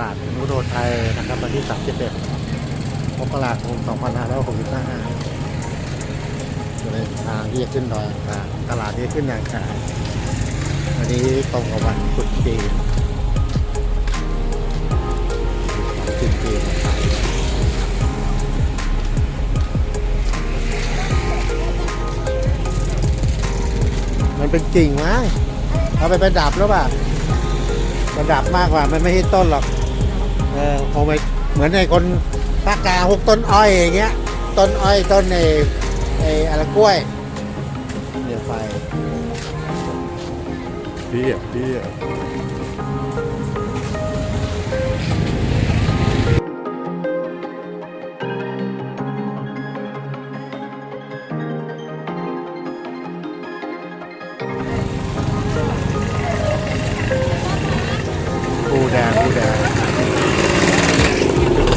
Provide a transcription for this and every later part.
ลาดนุโรไทยนะครับวันที่ 31มกราคม2565อยู่ในทางที่จะขึ้นดอยอ่างตลาดที่ขึ้นอย่างขาวันนี้ตรงกับวันตรุษจีนตรุษจีนนะครับมันเป็นกิ่งมั้งเอาไปประดับแล้วป่ะระดับมากกว่ามันไม่ใช่ต้นหรอก เออคงไปเหมือนในคนภาคกลางพวกต้นอ้อยอย่างเงี้ย ต้นอ้อยต้นในไอ้อะไรกล้วยเดี๋ยวไฟ เบี้ยเบี้ย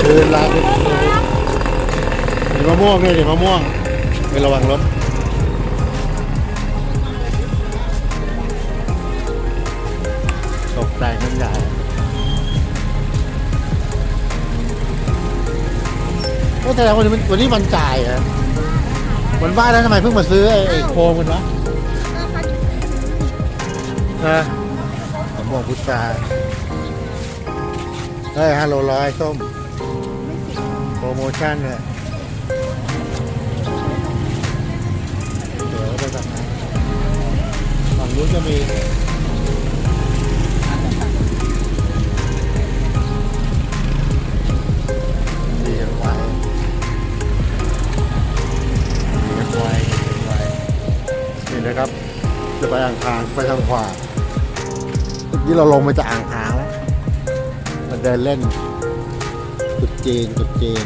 คือร้านเห็นมะม่วงด้วยเห็นมะม่วงไประวังรถตกแต่งกันใหญ่ก็แต่วันนี้มันวันนี้วันจ่ายอะวันบ้านแล้วทำไมเพิ่งมาซื้อไอ้ไอ้โคมกันวะนะผมบอกพุทราได้ฮัลโหลร้อยส้ม โมชั่นเนี่ยเดี๋ยวไปสั่งนะฝั่งนู้นจะมีดีกันไวดีกันไวดีกันไวนี่นะครับ จะไปอ่างทางไปทางขวาเมื่อกี้เราลงมาจากอ่างทางแล้วมาเดินเล่นจุดจีนจุดจีน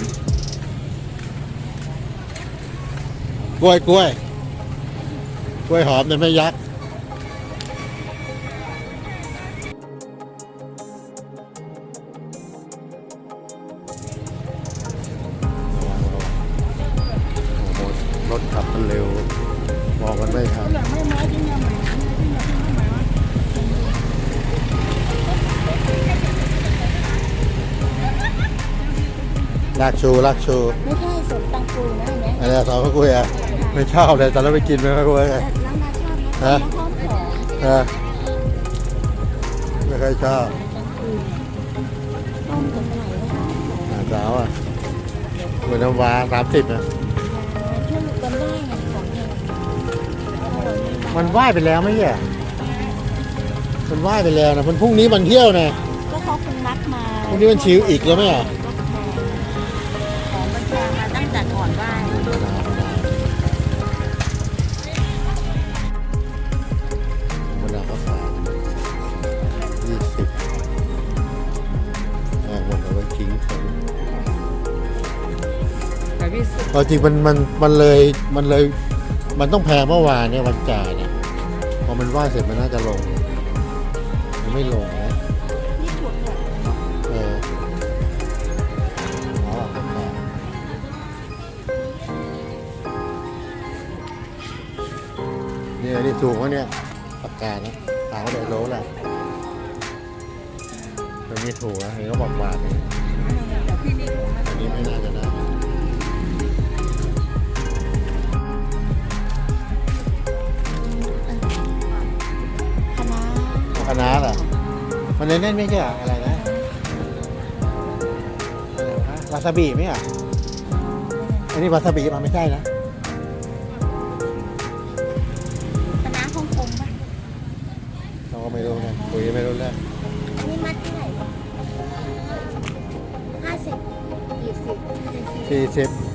กล้วยกล้วย กล้วยหอมเนี่ยไม่ยักษ์ระวังระวังโอ้โหรถขับมันเร็ว มองมันไม่ทันลากชูลากชูไม่ใช่สมตังปูนะอันเนี้ยอะไรสองข้าวกล้วยอะ ไม่ชอบเลยตอนนั้นไปกินไม่ข้าวกล้วยไงแต่น้ำมาชอบนะ ฮะน้ำหอมหอมเออไม่ค่อยชอบต้มกับไหนนะคะอาสาวอะเหมือนน้ำว้าสามสิบนะช่วยกันได้ไงของเธออร่อยมากมันไหว้ไปแล้วไม่ใช่เหรอมันไหว้ไปแล้วนะมันพรุ่งนี้มันเที่ยวนะ ก็เขาคงนัดมาพรุ่งนี้มันชิวอีกแล้วไหมอะ ของมันแพงมาตั้งแต่ก่อนไหว้ หมดเลยทิ้งถึงแต่พี่สุเอาจริงมันมันมันเลยมันเลยมันต้องแพงเมื่อวานเนี่ยวันจ่ายเนี่ยพอมันไหว้เสร็จมันน่าจะลง มันไม่ลงนะนี่ถั่วแขกเอออ๋อก็แพงเนี่ยนี่ถูกวะเนี่ยปากกานะถามว่าเดี๋ยวโลแหละ ตัวนี้ถูกนะเห็นเขาบอกบาทเองแต่ที่นี่ของมันอันนี้ไม่น่าจะได้คณะคณะเหรอมันเน้นๆไม่ใช่เหรออะไรนะอะไรวะวาซาบิไหมอะอันนี้วาซาบิมันไม่ใช่นะคณะฮ่องกงปะเราก็ไม่รู้นะคุยไม่รู้เรื่อง 40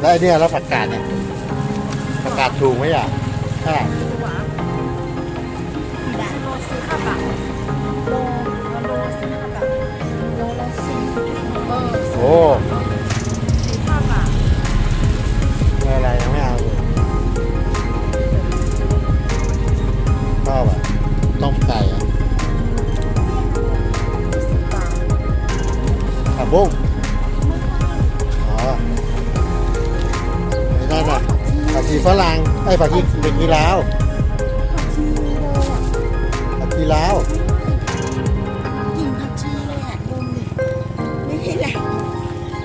แล้วไอ้เนี่ยแล้ผักกาดเนี่ยผักกาดถูกไหมอะากใช่โลซื้อห้าบาทโลโลซื้อห้าบาทโลละสี่เออโอ้ ชีฝรั่งไอ้ยผักชีเป็นกีลาวผักชีเลยอะผักชีลาวกลิ่นผักชีเลยอะดมดิไม่ใช่แหละ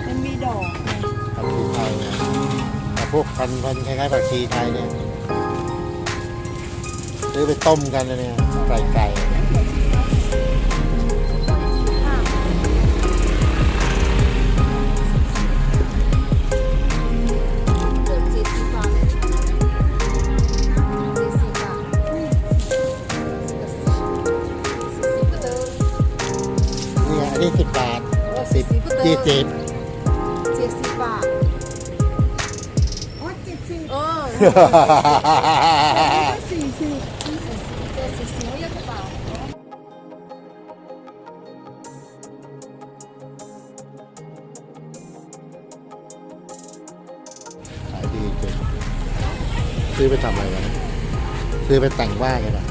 มันมีดอกไงผักชีไทยนะแต่พวกพันธุ์พันธุ์คล้ายๆผักชีไทยเนี่ยซื้อไปต้มกันนะเนี่ยไก่ไก่ นี่ยอันนี้สิบบาทสิบยี่สิบเจ็ดสิบบาทอ๋อเจ็ดสิบเออสี่สิบเจ็ดสิบสี่ยี่สิบบาทขายดีจริงซื้อไปทำอะไรกันซื้อไปแต่งบ้านกันอะ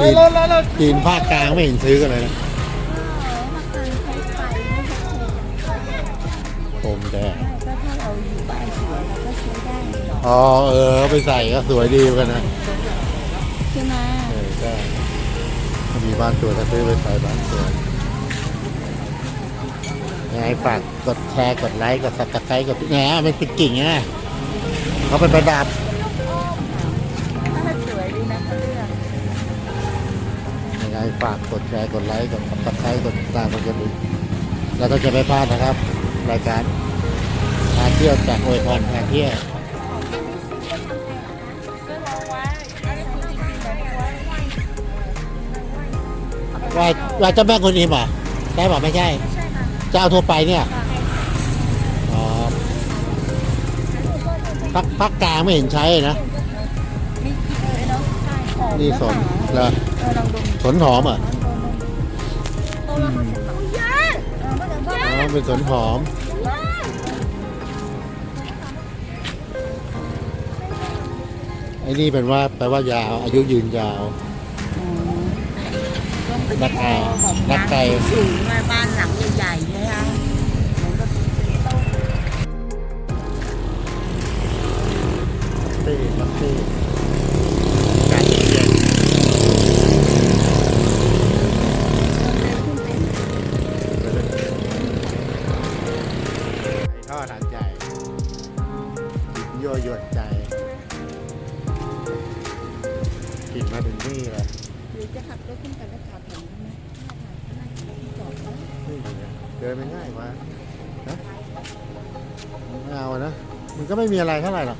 จีนจีนภาคกลางไม่เห็นซื้อกันเลยนะ แดงก็ถ้าเราอยู่บ้านสวยเราก็ซื้อได้อ๋อเออเอาไปใส่ก็สวยดีเหมือนกันนะใช่ไหมเออก็ถ้ามีบ้านสวยก็ซื้อไปใส่บ้านสวยยังไงฝากกดแชร์กดไลค์กดซับสไครต์กดแหนมันติดกิ่งไงเขาเป็นประดับถ้าสวยดีนะเขาเลือกยังไงฝากกดแชร์กดไลค์กดซับสไครต์กดติดตามกันดูแล้วก็จะไม่พลาดนะครับ รายการ พาเที่ยวจากอวยพรพาเที่ยวก็รอไว้อันนี้คือจริงๆแบบไว้ว่าว่าเจ้าแม่คนอิมเหรอะได้ป่ะไม่ใช่ไม่ใช่ค่ะเจ้าทั่วไปเนี่ยอ๋อพักพักกลางไม่เห็นใช้เลยนะมีกลิ่นเลยเนาะใช่หอมนี่สนเหรอเออลองดมสนหอมเหรอะตัวละห้าสิบบาทเยอะเออเมื่อไหร่บ้างอ๋อเป็นสนหอม อ้นี่เป็นว่าแปลว่ายาว อายุยืนยาว นักไก่นักไก่ สูงมาบ้านหลังใหญ่ๆเลยค่ะเหมือนกับตีมักตี กินมาถึงนี่เลยหรือจะขับรถขึ้นไปแล้วขับถึงไหมถ้าทางข้างในจอดแล้วเดินไปง่ายกว่านะไม่เอาอะนะ มันก็ไม่มีอะไรเท่าไหร่หรอก